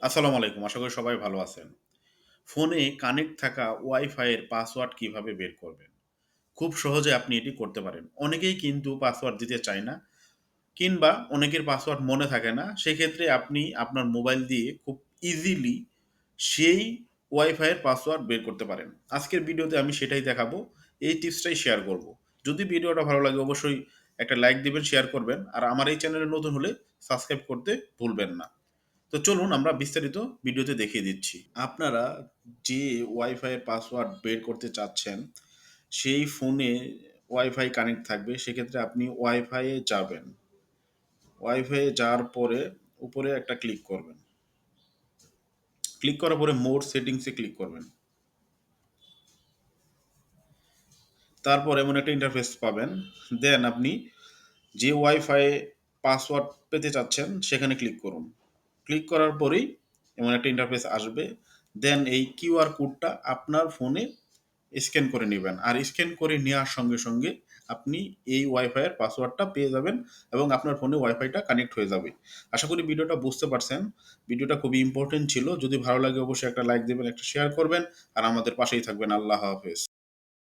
আসসালামু আলাইকুম। আশা করি সবাই ভালো আছেন। ফোনে কানেক্ট থাকা ওয়াইফাই এর পাসওয়ার্ড কীভাবে বের করবেন? খুব সহজে আপনি এটি করতে পারেন। অনেকেই কিন্তু পাসওয়ার্ড দিতে চায় না কিংবা অনেকের পাসওয়ার্ড মনে থাকে না। সেক্ষেত্রে আপনি আপনার মোবাইল দিয়ে খুব ইজিলি সেই ওয়াইফাই এর পাসওয়ার্ড বের করতে পারেন। আজকের ভিডিওতে আমি সেটাই দেখাবো। এই টিপসটাই শেয়ার করব। যদি ভিডিওটা ভালো লাগে অবশ্যই একটা লাইক দিবেন, শেয়ার করবেন। আর আমার এই চ্যানেলে নতুন হলে সাবস্ক্রাইব করতে ভুলবেন না। তো চলুন আমরা বিস্তারিত ভিডিওতে দেখিয়ে দিচ্ছি। আপনারা যে ওয়াইফাই পাসওয়ার্ড বের করতে চাচ্ছেন, সেই ফোনে ওয়াইফাই কানেক্ট থাকবে। সেক্ষেত্রে আপনি ওয়াইফাই এ যাবেন। ওয়াইফাই এ যাওয়ার পরে উপরে একটা ক্লিক করবেন। ক্লিক করার পরে মোর সেটিংস ক্লিক করবেন। তারপর এমন একটা ইন্টারফেস পাবেন। দেন আপনি যে ওয়াইফাই পাসওয়ার্ড পেতে চাচ্ছেন সেখানে ক্লিক করুন। ক্লিক করার পরেই এমন একটা ইন্টারফেস আসবে। দেন এই কিউআর কোডটা আপনার ফোনে স্ক্যান করে নেবেন আর স্ক্যান করে নেওয়ার সঙ্গে, সঙ্গে আপনি এই ওয়াইফাইয়ের পাসওয়ার্ডটা পেয়ে যাবেন এবং আপনার ফোনে ওয়াইফাইটা কানেক্ট হয়ে যাবে। আশা করি ভিডিওটা বুঝতে পারছেন। ভিডিওটা খুবই ইম্পর্টেন্ট ছিল। যদি ভালো লাগে অবশ্যই একটা লাইক দিবেন, একটা শেয়ার করবেন আর আমাদের পাশেই থাকবেন। আল্লাহ হাফেজ।